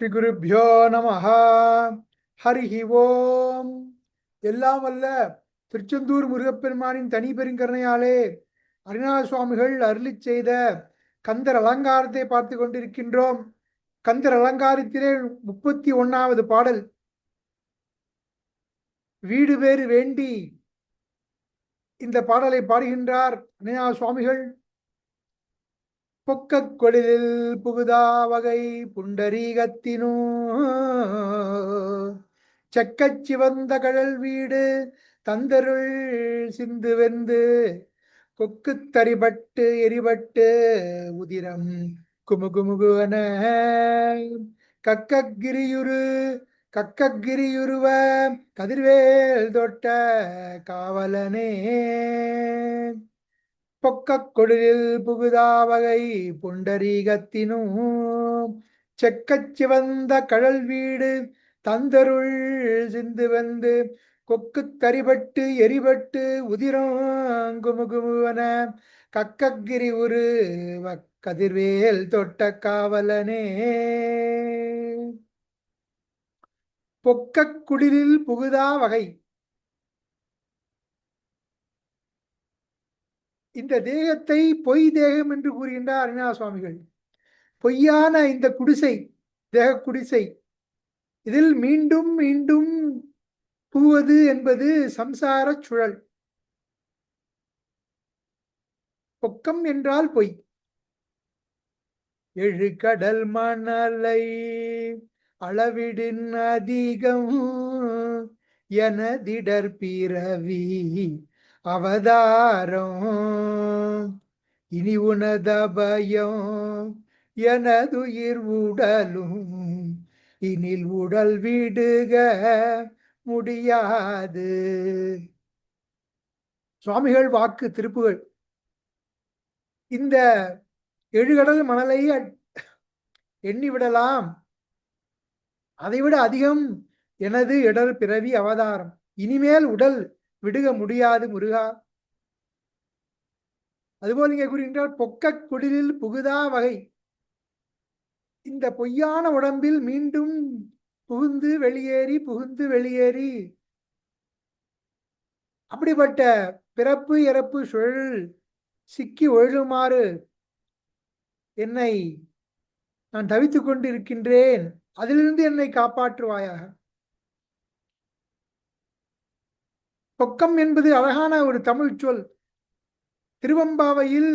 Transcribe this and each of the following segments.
ஸ்ரீகுருப்போ குருப்பியோ ஹரி ஹரிஹி ஓம். எல்லாம் வல்ல திருச்செந்தூர் முருகப்பெருமானின் தனி பெருங்கருணையாலே அருணா சுவாமிகள் அருளிச் செய்த கந்தர் அலங்காரத்தை பார்த்து கொண்டிருக்கின்றோம். கந்தர் அலங்காரத்திலே முப்பத்தி ஒன்னாவது பாடல். வீடு பேறு வேண்டி. இந்த பாடலை பாடுகின்றார் அருணா சுவாமிகள். பொக்கக் கொழிலில் புகுதா வகை புண்டரீகத்தினூ. செக்கச் சிவந்த கடல் வீடு தந்தருள் சிந்து வெந்து கொக்கு தரிபட்டு எரிபட்டு உதிரம் குமுகுமுகுவன கக்கக்கிரியுரு கக்கக்கிரியுருவ கதிர்வேல் தொட்ட காவலனே. பொக்கக் கொடிலில் புகுதாவகை புண்டரீகத்தினும் செக்கச் சிவந்த கடல் வீடு தந்தருள் சிந்து வந்து கொக்கு தரிபட்டு எரிபட்டு உதிரம் குமுகுமுவன கக்கக்கிரி உரு கதிர்வேல் தொட்ட காவலனே. பொக்கக் குடிலில் புகுதா வகை இந்த தேகத்தை பொய் தேகம் என்று கூறுகின்றார் அருணா சுவாமிகள் பொய்யான இந்த குடிசை தேக குடிசை இதில் மீண்டும் மீண்டும் பூவது என்பது சம்சார சுழல். பொக்கம் என்றால் பொய். எழு கடல் மணலை அளவிடின் அதிகம் எனதிடர் பிறவி அவதாரம். இனி உனதபயம் எனதுயிர் உடலும். இனில் உடல் விடுக முடியாது. சுவாமிகள் வாக்கு திருப்புகள். இந்த எழுகடல் மணலை எண்ணிவிடலாம் அதைவிட அதிகம் எனது இடர் பிறவி அவதாரம். இனிமேல் உடல் விடுக முடியாது முருகா. அதுபோல் இங்கே கூறுகின்றால் பொக்க குடிலில் புகுதா வகை. இந்த பொய்யான உடம்பில் மீண்டும் புகுந்து வெளியேறி புகுந்து வெளியேறி. அப்படிப்பட்ட பிறப்பு இறப்பு சுழல் சிக்கி ஒழுமாறு என்னை நான் தவித்துக் கொண்டிருக்கின்றேன். அதிலிருந்து என்னை காப்பாற்றுவாயாக. பொக்கம் என்பது அழகான ஒரு தமிழ் சொல். திருவம்பாவையில்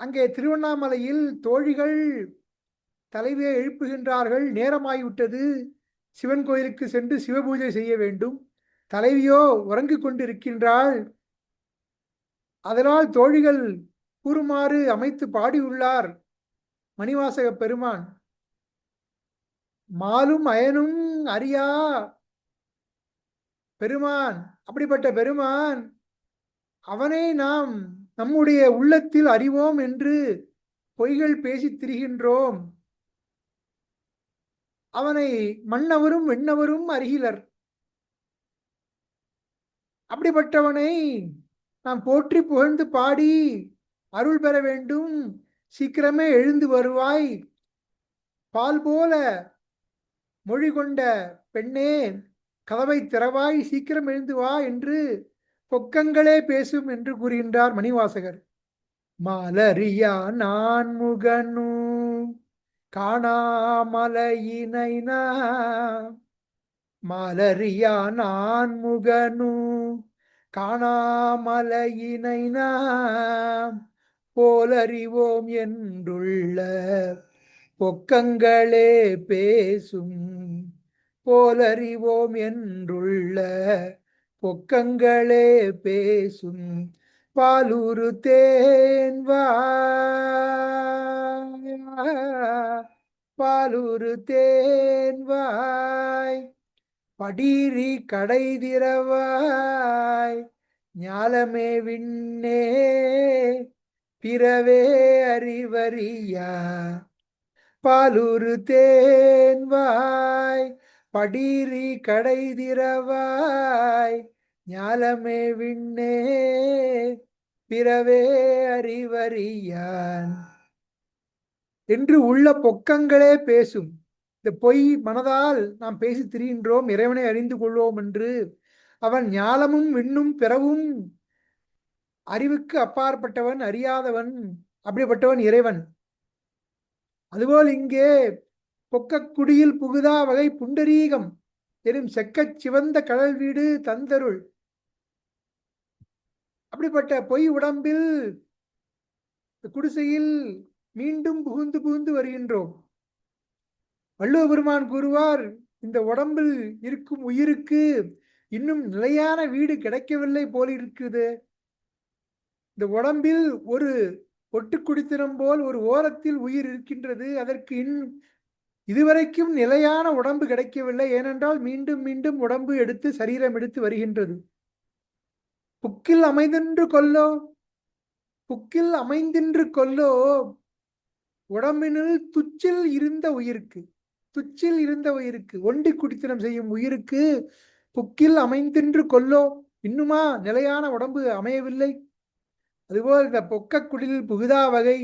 அங்கே திருவண்ணாமலையில் தோழிகள் தலைவியை எழுப்புகின்றார்கள். நேரமாகிவிட்டது சிவன் கோயிலுக்கு சென்று சிவபூஜை செய்ய வேண்டும். தலைவியோ உறங்கிக் கொண்டிருக்கின்றாள். அதனால் தோழிகள் கூறுமாறு அமைத்து பாடியுள்ளார் மணிவாசக பெருமான். மாலும் அயனும் அறியா பெருமான் அப்படிப்பட்ட பெருமான் அவனை நாம் நம்முடைய உள்ளத்தில் அறிவோம் என்று பொய்கள் பேசி திரிகின்றோம். அவனை மன்னவரும் வெண்ணவரும் அறிகிலர். அப்படிப்பட்டவனை நாம் போற்றி புகழ்ந்து பாடி அருள் பெற வேண்டும். சீக்கிரமே எழுந்து வருவாய். பால் போல மொழி கொண்ட பெண்ணே கதவை திறவாய் சீக்கிரம் எழுந்து வா என்று பொக்கங்களே பேசும் என்று கூறுகின்றார் மணிவாசகர். மலரியா நான் முகனு காணாமலையினைனா மலரியா நான் முகனு காணாமலையினைனா போலறிவோம் என்றுள்ள பொக்கங்களே பேசும் போலறிவோம் என்றுள்ள பொக்கங்களே பேசும் பாலூரு தேன்வா பாலூரு தேன்வாய் படீரி கடை திறவாய் ஞாலமே விண்ணே. பிறவே அறிவறியா. பாலூரு தேன்வாய் படீரி கடை திறவாய் ஞாலமே விண்ணே பிறவே அறிவறியான். என்று உள்ள பொக்கங்களே பேசும். இந்த பொய் மனதால் நாம் பேசி திரிகின்றோம் இறைவனை அறிந்து கொள்வோம் என்று அவன் ஞாலமும் விண்ணும் பிறவும் அறிவுக்கு அப்பாற்பட்டவன் அறியாதவன் அப்படிப்பட்டவன் இறைவன். அதுபோல் இங்கே பொக்கக்குடியில் புகுதா வகை புண்டரீகம்? எனும் செக்கச் சிவந்த கடல் வீடு தந்தருள். அப்படிப்பட்ட பொய் உடம்பில் குடிசையில் மீண்டும் புகுந்து புகுந்து வருகின்றோம். வள்ளுவ பெருமான் கூறுவார் இந்த உடம்பில் இருக்கும் உயிருக்கு இன்னும் நிலையான வீடு கிடைக்கவில்லை போல் இருக்குது இந்த உடம்பில் ஒரு ஒட்டு குடித்தனம் போல் ஒரு ஓரத்தில் உயிர் இருக்கின்றது. அதற்கு இன் இதுவரைக்கும் நிலையான உடம்பு கிடைக்கவில்லை. ஏனென்றால் மீண்டும் மீண்டும் உடம்பு எடுத்து சரீரம் எடுத்து வருகின்றது. புக்கில் அமைந்தென்று கொல்லோ? புக்கில் அமைந்தின்று கொல்லோ? உடம்பினுள் துச்சில் இருந்த உயிருக்கு துச்சில் இருந்த உயிருக்கு ஒண்டி குடித்தனம் செய்யும் உயிருக்கு புக்கில் அமைந்தின்று கொல்லோ? இன்னுமா நிலையான உடம்பு அமையவில்லை. அதுபோல் இந்த பொக்கக்குடில் புகுதா வகை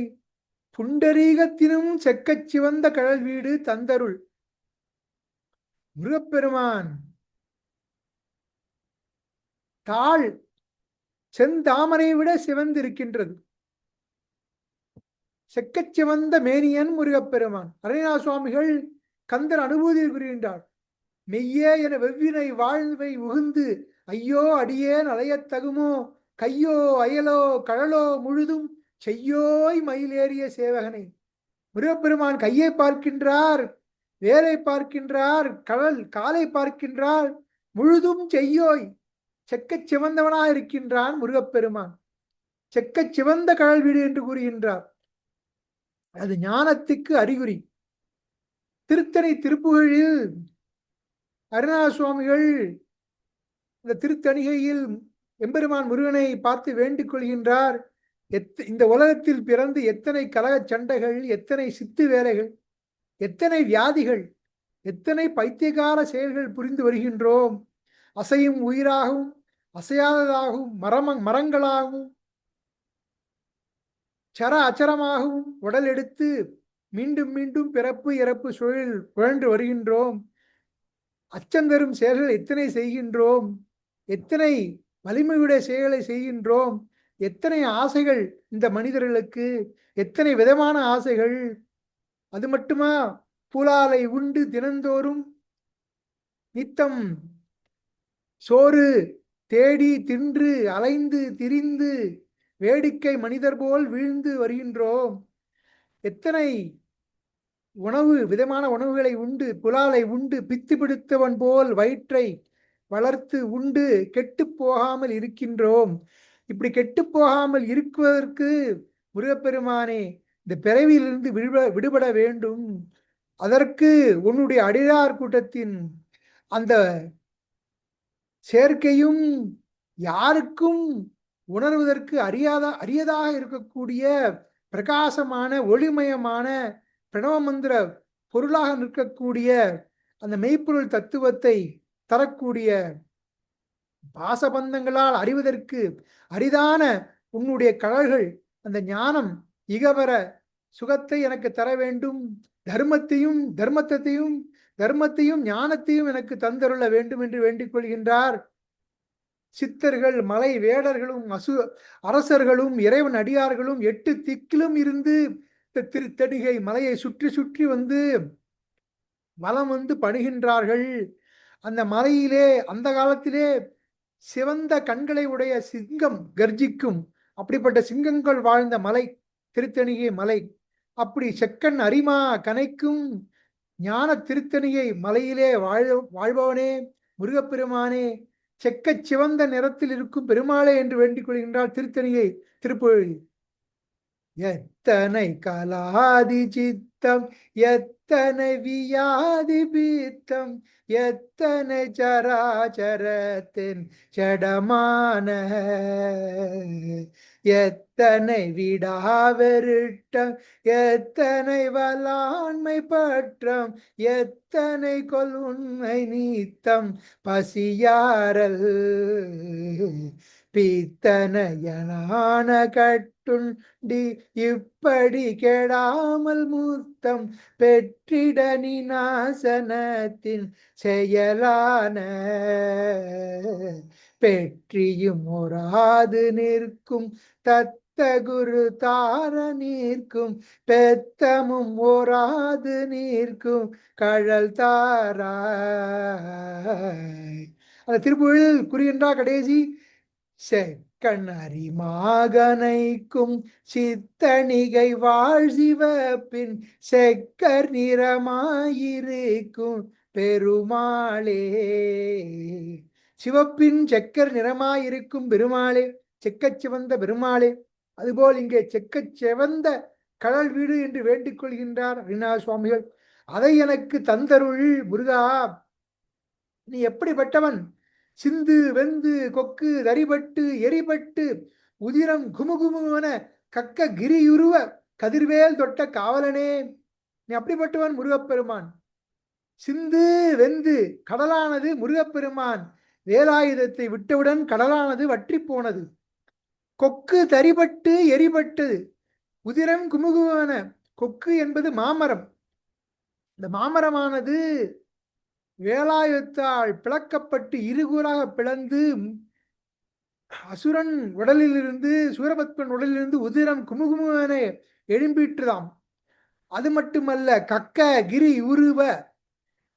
புண்டரீகத்தினும் செக்கச் சிவந்த கடல் வீடு தந்தருள். முருகப்பெருமான். தாள் செந்தாமரை விட சிவந்திருக்கின்றது. செக்கச் சிவந்த மேனியன் முருகப்பெருமான். அரணா சுவாமிகள் கந்தர் அனுபூதியில் கூறுகின்றார் மெய்யே என வெவ்வினை வாழ்வை உகுந்து ஐயோ அடியேன் அலையத் தகுமோ? கையோ அயலோ கழலோ முழுதும் செய்யோய் மயிலேறிய சேவகனை. முருகப்பெருமான் கையை பார்க்கின்றார் வேலை பார்க்கின்றார் கடல் காலை பார்க்கின்றார் முழுதும் செய்யோய். செக்கச் சிவந்தவனா இருக்கின்றான் முருகப்பெருமான். செக்கச் சிவந்த கடல் வீடு என்று கூறுகின்றார். அது ஞானத்துக்கு அறிகுறி. திருத்தணி திருப்புகழில் அருணா சுவாமிகள் இந்த திருத்தணிகையில் எம்பெருமான் முருகனை பார்த்து வேண்டிக் கொள்கின்றார். எத் இந்த உலகத்தில் பிறந்து எத்தனை கலக சண்டைகள் எத்தனை சித்து வேலைகள் எத்தனை வியாதிகள் எத்தனை பைத்தியகார செயல்கள் புரிந்து வருகின்றோம். அசையும் உயிராகவும் அசையாததாகவும் மரம மரங்களாகவும் சர அச்சரமாகவும் உடல் எடுத்து மீண்டும் மீண்டும் பிறப்பு இறப்பு சூழல் புழன்று வருகின்றோம். அச்சந்தரும் செயல்கள் எத்தனை செய்கின்றோம். எத்தனை வலிமையுடைய செயல்களை செய்கின்றோம். எத்தனை ஆசைகள் இந்த மனிதர்களுக்கு எத்தனை விதமான ஆசைகள். அது மட்டுமா? புலாலை உண்டு தினந்தோறும். நித்தம். சோறு தேடி தின்று அலைந்து திரிந்து வேடிக்கை மனிதர் போல் வீழ்ந்து வருகின்றோம். எத்தனை உணவு விதமான உணவுகளை உண்டு புலாலை உண்டு பித்து பிடித்தவன் போல் வயிற்றை வளர்த்து உண்டு கெட்டு போகாமல் இருக்கின்றோம். இப்படி கெட்டு போகாமல் இருக்குவதற்கு முருகப்பெருமானே இந்த பிறவியிலிருந்து விடுபட விடுபட வேண்டும். அதற்கு உன்னுடைய அடியார் கூட்டத்தின் அந்த சேர்க்கையும் யாருக்கும் உணர்வதற்கு அறியாத அரியதாக இருக்கக்கூடிய பிரகாசமான ஒளிமயமான பிரணவ மந்திர பொருளாக நிற்கக்கூடிய அந்த மெய்ப்பொருள் தத்துவத்தை தரக்கூடிய பாசபந்தங்களால் அறிவதற்கு அரிதான உன்னுடைய கடல்கள் அந்த ஞானம் இகவர சுகத்தை எனக்கு தர வேண்டும். தர்மத்தையும் தர்மத்தையும் தர்மத்தையும் ஞானத்தையும் எனக்கு தந்தருள வேண்டும் என்று வேண்டிக் கொள்கின்றார். சித்தர்கள் மலை வேடர்களும் அசு அரசர்களும் இறைவன் அடியார்களும் எட்டு திக்கிலும் இருந்து திருத்தடிகை மலையை சுற்றி சுற்றி வந்து வலம் வந்து பணிகின்றார்கள். அந்த மலையிலே அந்த காலத்திலே சிவந்த கண்களை உடைய சிங்கம் கர்ஜிக்கும் அப்படிப்பட்ட சிங்கங்கள் வாழ்ந்த மலை திருத்தணியே மலை. அப்படி செக்கன் அரிமா கனைக்கும் ஞான திருத்தணியை மலையிலே வாழ் வாழ்பவனே முருகப்பெருமானே செக்கச் சிவந்த நிறத்தில் இருக்கும் பெருமாளே என்று வேண்டிக் கொள்கின்றார் திருத்தணியை திருப்பொழி எத்தனை கலாதி சித்தம் எத்தனை வியாதி பீத்தம் எத்தனை ஜராஜரத்தின் ஜடமான எத்தனை விடாவெருட்டம் எத்தனை வலாண்மை பற்றம் எத்தனை கொல் உண்மை நீத்தம் பசியாரல். பித்தனையனான கட்டுண்டி இப்படி கெடாமல் மூத்தம் பெற்றிடனி நாசனத்தின் செயலான பெற்றியும் ஒராது நிற்கும் தத்த குரு தார நீர்க்கும் பெத்தமும் ஓராது நீர்க்கும் கழல் தாராய். அந்த திருப்புகழில் குறிகின்றா கடைசி செக்கணரி மாகனைக்கும் சித்தணிகை வாழ்சிவப்பின் செக்கர் நிறமாயிருக்கும் பெருமாளே. சிவப்பின் செக்கர் நிறமாயிருக்கும் பெருமாளே செக்கச் சிவந்த பெருமாளே. அதுபோல் இங்கே செக்கச் சிவந்த கடல் வீடு என்று வேண்டிக் கொள்கின்றார் அரிணா சுவாமிகள். அதை எனக்கு தந்தருள் முருகா நீ எப்படிப்பட்டவன்? சிந்து வெந்து கொக்கு தரிபட்டு எரிபட்டு உதிரம் குமுகுமுவன கக்க கிரியுருவ கதிர்வேல் தொட்ட காவலனே. நீ அப்படிப்பட்டவன் முருகப்பெருமான். சிந்து வெந்து கடலானது முருகப்பெருமான். வேலாயுதத்தை விட்டவுடன் கடலானது வற்றி போனது. கொக்கு தரிபட்டு எரிபட்டது. உதிரம் குமுகுவன கொக்கு என்பது மாமரம். இந்த மாமரமானது வேலாயுத்தால் பிளக்கப்பட்டு இருகூறாக பிளந்து அசுரன் உடலிலிருந்து சூரபத்மன் உடலிலிருந்து உதிரம் குமுகுமுவன எழும்பிட்டுதாம் அது மட்டுமல்ல கக்க கிரி உருவ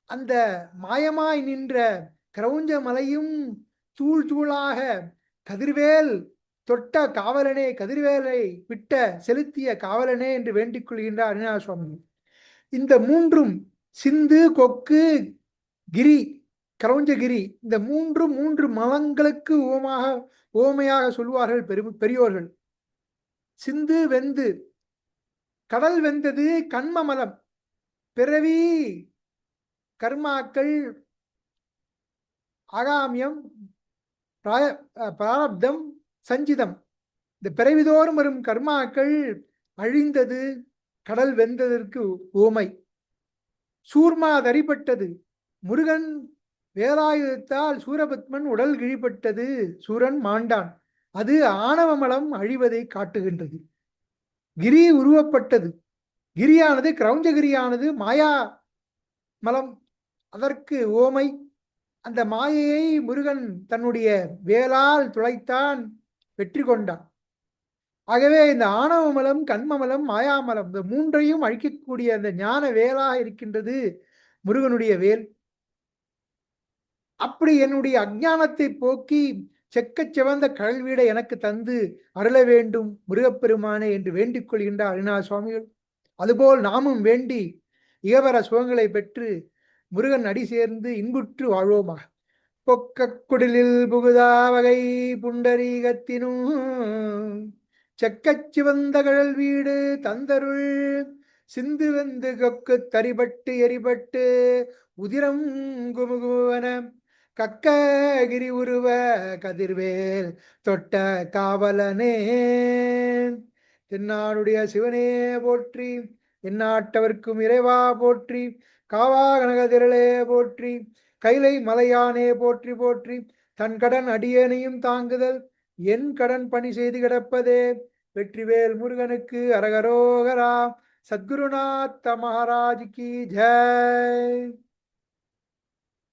அந்த மாயமாய் நின்ற கிரௌஞ்ச மலையும் தூள் தூளாக கதிர்வேல் தொட்ட காவலனே கதிர்வேலை விட்ட செலுத்திய காவலனே என்று வேண்டிக் கொள்கின்றார் அருணா சுவாமி இந்த மூன்றும் சிந்து கொக்கு கிரி கரௌஞ்சகிரி இந்த மூன்று மூன்று மலங்களுக்கு ஓமாக ஓமையாக சொல்வார்கள் பெரு பெரியோர்கள். சிந்து வெந்து கடல் வெந்தது கண்மமலம் பிறவி கர்மாக்கள் ஆகாமியம் பிராரப்தம் சஞ்சிதம். இந்த பிறவிதோறும் வரும் கர்மாக்கள் அழிந்தது கடல் வெந்ததற்கு ஓமை சூர்மா தரிப்பட்டது முருகன் வேலாயுதத்தால் சூரபத்மன் உடல் கிழிப்பட்டது சூரன் மாண்டான். அது ஆணவமலம் அழிவதை காட்டுகின்றது. கிரி உருவப்பட்டது. கிரியானது கிரௌஞ்சகிரியானது மாயா மலம். அதற்கு ஓமை. அந்த மாயையை முருகன் தன்னுடைய வேலால் துளைத்தான் வெற்றி கொண்டான். ஆகவே இந்த ஆணவமலம் கண்மமலம் மாயாமலம் இந்த மூன்றையும் அழிக்கக்கூடிய அந்த ஞான வேலாக இருக்கின்றது முருகனுடைய வேல். அப்படி என்னுடைய அஜானத்தை போக்கி செக்கச் சிவந்த கடல் வீடை எனக்கு தந்து அருள வேண்டும் முருகப்பெருமானே என்று வேண்டிக் கொள்கின்றார் அருணா சுவாமிகள். அதுபோல் நாமும் வேண்டி இகவர சுகங்களை பெற்று முருகன் அடி சேர்ந்து இன்புற்று வாழ்வோமாக. பொக்க குடிலில் புகுதா வகை புண்டரீகத்தினும் செக்கச் சிவந்த கழல் வீடு தந்தருள் சிந்து வெந்து கொக்கு தரிபட்டு எரிபட்டு உதிரம் குமுகுமுவன கக்ககிரி உருவ கதிர்வேல் தொட்ட காவலனே. தென்னாடுடைய சிவனே போற்றி எந்நாட்டவர்க்கும் இறைவா போற்றி காவா கனகதிரளே போற்றி கைலை மலையானே போற்றி போற்றி தன் கடன் அடியேனையும் தாங்குதல் என் கடன் பணி செய்து கிடப்பதே. வெற்றிவேல் முருகனுக்கு அரகரோகரா சத்குருநாத்த மகாராஜ் கி ஜெய்.